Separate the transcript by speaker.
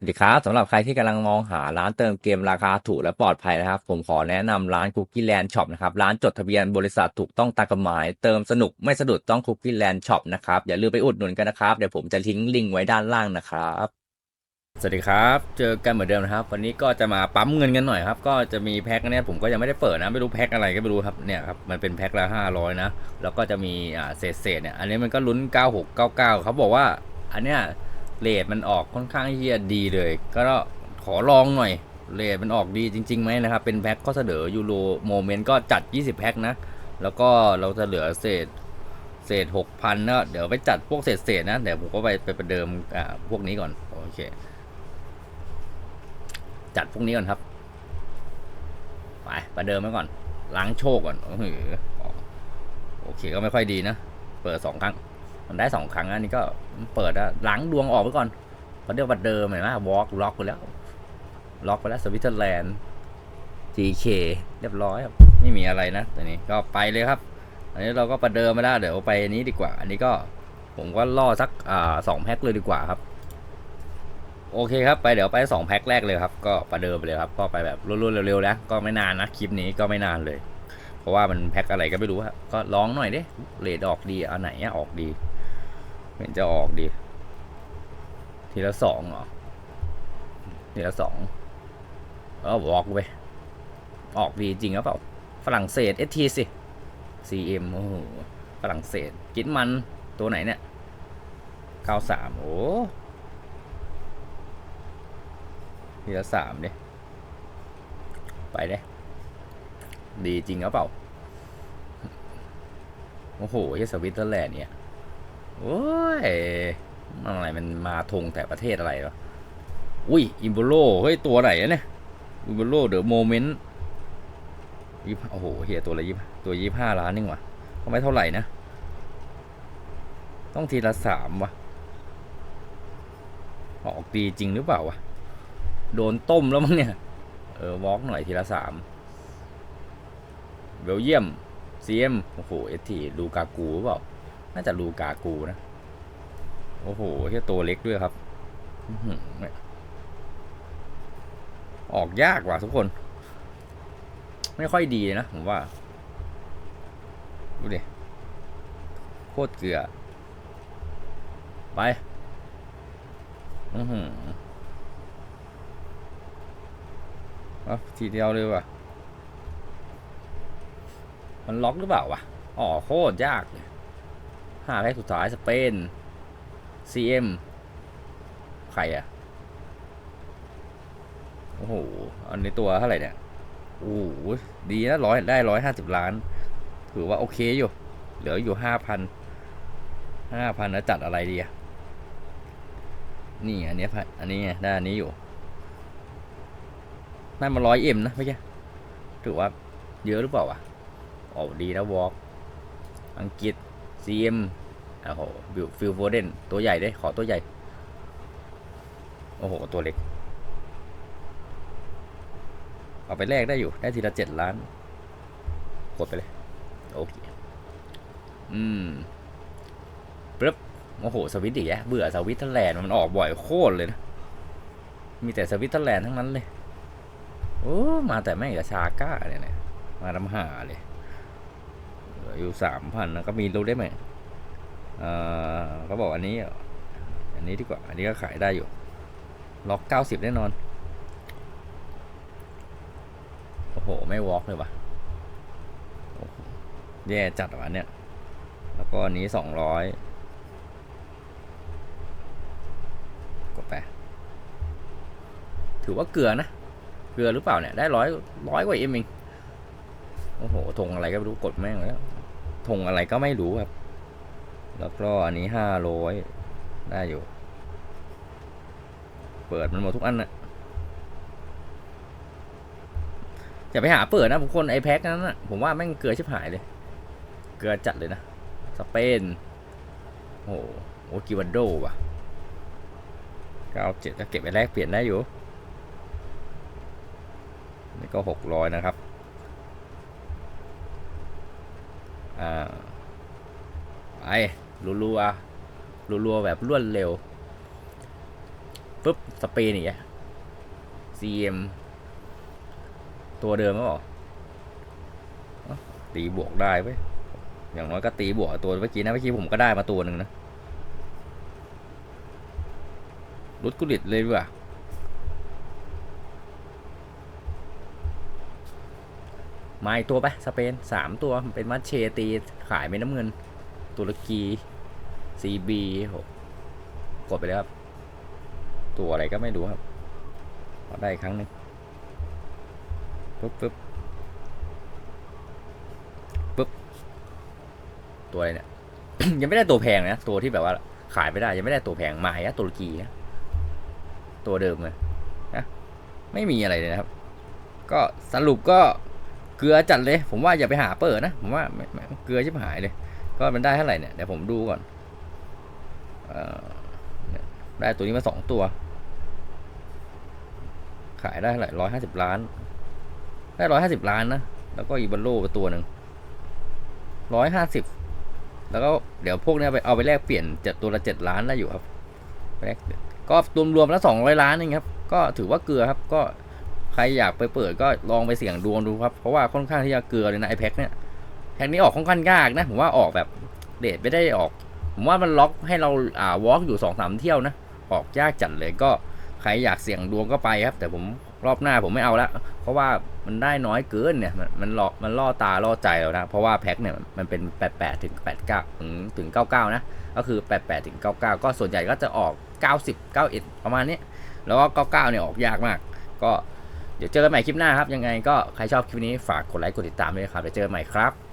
Speaker 1: สวัสดีครับสำหรับใครที่กำลังมองหาร้านเติมเกมราคาถูกและปลอดภัยนะครับ ผมขอแนะนำร้าน Cookie Land Shop นะครับ ร้านจดทะเบียนบริษัทถูกต้องตามกฎหมาย เติมสนุกไม่สะดุดต้อง Cookie Land Shop นะครับ อย่าลืมไปอุดหนุนกันนะครับ เดี๋ยวผมจะทิ้งลิงก์ไว้ด้านล่างนะครับ สวัสดีครับ เจอกันเหมือนเดิมนะครับ วันนี้ก็จะมาปั๊มเงินกันหน่อยครับ ก็จะมีแพ็คนเนี้ยผมก็ยังไม่ได้เปิดนะไม่รู้แพ็คอะไรก็ไม่รู้ครับเนี่ยครับมันเป็นแพ็คละห้าร้อยนะแล้วก็จะมีอ่าเศษเศษเนี่ยอันนี้มันก็ลุ้น9699เขาบอกว่าอันเนี้ย เรทมันออกค่อนข้างที่จะดีเลย ก็ขอลองหน่อยเรทมันออกดีจริงๆไหมนะครับ เป็นแพ็คก็เสนอยูโรโมเมนต์ก็จัด 20 แพ็คนะ แล้วก็เราจะเหลือเศษเศษหกพันนะเดี๋ยวไปจัดพวกเศษเศษนะ เดี๋ยวผมก็ไปไปประเดิมอ่าพวกนี้ก่อน โอเค จัดพวกนี้ก่อนครับ ไปประเดิมไว้ก่อน ล้างโชคก่อนโอ้โหโอเคก็ไม่ค่อยดีนะ เปิดสองครั้ง มันได้สองครั้งอันนี้ก็เปิดอะล้างดวงออกไปก่อนประเดิมประเดิมเห็นไหมวอล์กล็อกไปแล้ว ล็อกไปแล้วสวิตเซอร์แลนด์ GK เรียบร้อยครับ ไม่มีอะไรนะตัวนี้ก็ไปเลยครับ อันนี้เราก็ประเดิมมาได้เดี๋ยวไปนี้ดีกว่า อันนี้ก็ผมก็ล่อสักอ่าสองแพ็คเลยดีกว่าครับ โอเคครับ ไปเดี๋ยวไปสองแพ็คแรกเลยครับ ก็ประเดิมไปเลยครับ ก็ไปแบบรวดๆเร็วๆนะก็ไม่นานนะคลิปนี้ก็ไม่นานเลย เพราะว่ามันแพ็คอะไรก็ไม่รู้ครับก็ลองหน่อยดิเรดออกดีเอันไหนออกดี เห็นจะออกดี ทีละสองเหรอ ทีละสองเออบอกไปออกดีจริงหรือเปล่า ฝรั่งเศสเอทีสิ CM โอ้โหฝรั่งเศสกินมันตัวไหนเนี่ย93โอ้ทีละสามดิไปเด้ดีจริงหรือเปล่า โอ้โหที่สวิตเซอร์แลนด์เนี่ย โอ้ยมันอะไรมันมาทงแต่ประเทศอะไรวะอุ้ยอิมโบโลเฮ้ย ตัวไหนอะเนี่ยอิมโบโลเดอะโมเมนต์ยี่โอ้โหเฮียตัวละยี่ตัวยี่ห้าล้านนึงวะก็ไม่เท่าไหร่นะ ต้องทีละสามวะออกดีจริงหรือเปล่าวะโดนต้มแล้วมั้งเนี่ย เออวอล์กหน่อยทีละสามเบลเยียมซีเอ็มโอ้โหเอทีลูกากูหรือเปล่า น่าจะลูกากูนะ โอ้โหแค่ตัวเล็กด้วยครับออหือเนี่ยออกยากว่ะทุกคน ไม่ค่อยดีนะ ผมว่า ดูดิ โคตรเกลือ ไป อือหือเอาทีเดียวเลยว่ะ มันล็อกหรือเปล่าวะ อ๋อ โคตรยากเลย ห้าแพ็คสุดท้ายสเปน CM ใครอะโอ้โห อันนี้ตัวเท่าไหร่เนี่ย โอ้โห ดีนะร้อยได้ร้อยห้าสิบล้าน ถือว่าโอเคอยู่ เหลืออยู่ห้าพันห้าพันแล้วจัดอะไรดีอะนี่อันนี้ยอันนี้ไงได้อันนี้อยู่ได้มาร้อยเอ็มนะไม่ใช่ถือว่าเยอะหรือเปล่าวะโอ้ดีนะวอล์กอังกฤษ CM โอ้โหฟิลโฟเดนตัวใหญ่ด้วยขอตัวใหญ่ โอ้โห ตัวเล็ก เอาไปแลกได้อยู่ ได้ทีละเจ็ดล้าน กดไปเลย โอเค อืมปึ๊บโอ้โห สวิตอีกแยะเบื่อสวิตเซอร์แลนด์มันออกบ่อยโคตรเลยนะ มีแต่สวิตเซอร์แลนด์ทั้งนั้นเลย โอ้ มาแต่แม่งกับชาก้าเนี่ยนะมาทำหาเลย อยู่สามพันนะก็มีรู้ได้ไหมเอ่อเขาบอกอันนี้ อันนี้ดีกว่า อันนี้ก็ขายได้อยู่ ล็อกเก้าสิบแน่นอน โอ้โห ไม่วอล์กเลยว่ะแย่จัดว่ะเนี่ยแล้วก็อันนี้สองร้อยกดไปถือว่าเกลือนะ เกลือหรือเปล่าเนี่ย ได้ร้อยร้อยกว่าเอ็มเองโอ้โหธงอะไรก็ไม่รู้กดแม่งแล้ว ธงอะไรก็ไม่รู้ครับ แล้วก็อันนี้ห้าร้อยได้อยู่ เปิดมันหมดทุกอันนะอย่าไปหาเปิดนะผมคนไอแพ็คนั้นนะผมว่าแม่งเกลือชิบหายเลย เกลือจัดเลยนะ สเปน โอ้โหโอกิวันโดว่ะเก้าเจ็ดจะเก็บไปแลกเปลี่ยนได้อยู่ นี่ก็หกร้อยนะครับ อ่าไปรัวๆรัวๆแบบรวดเร็วปุ๊บสเปนอีกอะ CM ตัวเดิมก็บอกตีบวกได้เว้ยอย่างน้อยก็ตีบวกตัวเมื่อกี้นะเมื่อกี้ผมก็ได้มาตัวหนึ่งนะรุดกุลิตเลยดีกว่า มาอีกตัวไปสเปนสามตัวมันเป็นมัดเชตีขายเป็นน้ำเงิน ตุรกี CB โหกดไปแล้วครับ ตัวอะไรก็ไม่รู้ครับขอได้อีกครั้งหนึ่งปุ๊บปุ๊บปุ๊บตัวอะไรเนี่ย ยังไม่ได้ตัวแพงนะ ตัวที่แบบว่าขายไม่ได้ ยังไม่ได้ตัวแพงมาอีกนะตุรกีนะตัวเดิมเลยนะไม่มีอะไรเลยนะครับ ก็สรุปก็ เกลือจัดเลย ผมว่าอย่าไปหาเปิดนะ ผมว่าเกลือชิบหายเลย ก็มันได้เท่าไหร่เนี่ยเดี๋ยวผมดูก่อนอได้ตัวนี้มาสองตัว ขายได้เท่าไหร่ร้อยห้าสิบล้าน ได้ร้อยห้าสิบล้านนะ แล้วก็อีบัลโลไปตัวหนึ่งร้อยห้าสิบแล้วก็เดี๋ยวพวกเนี้ยไปเอาไปแลกเปลี่ยนเจ็ดตัวละเจ็ดล้านได้อยู่ครับแลกก็รวมรวมๆแล้วสองร้อยล้านเองครับ ก็ถือว่าเกลือครับ ก็ รอยากไปเปิดก็ลองไปเสี่ยงดวงดูครับ เพราะว่าค่อนข้างที่จะเกลือเลยนะไอแพ็คเนี่ยแพ็คนี้ออกค่อนข้างยากนะ ผมว่าออกแบบเดทไม่ได้ออก ผมว่ามันล็อกให้เราอ่าวอล์กอยู่สองสามเที่ยวนะ ออกยากจัดเลยก็ใครอยากเสี่ยงดวงก็ไปครับ แต่ผมรอบหน้าผมไม่เอาละเพราะว่ามันได้น้อยเกินเนี่ยมันมันหลอกมันล่อตาล่อใจเรานะ เพราะว่าแพ็คเนี่ยมันเป็น 88 ถึง 89 ถึงถึง 99 นะ ก็คือ 88 ถึง 99 ก็ส่วนใหญ่ก็จะออก 90 91 ประมาณนี้ แล้วก็ 99 เนี่ยออกยากมาก ก็ เดี๋ยวเจอกันใหม่คลิปหน้าครับ ยังไงก็ใครชอบคลิปนี้ฝากกดไลค์กดติดตามด้วยครับเดี๋ยวเจอกันใหม่ครับ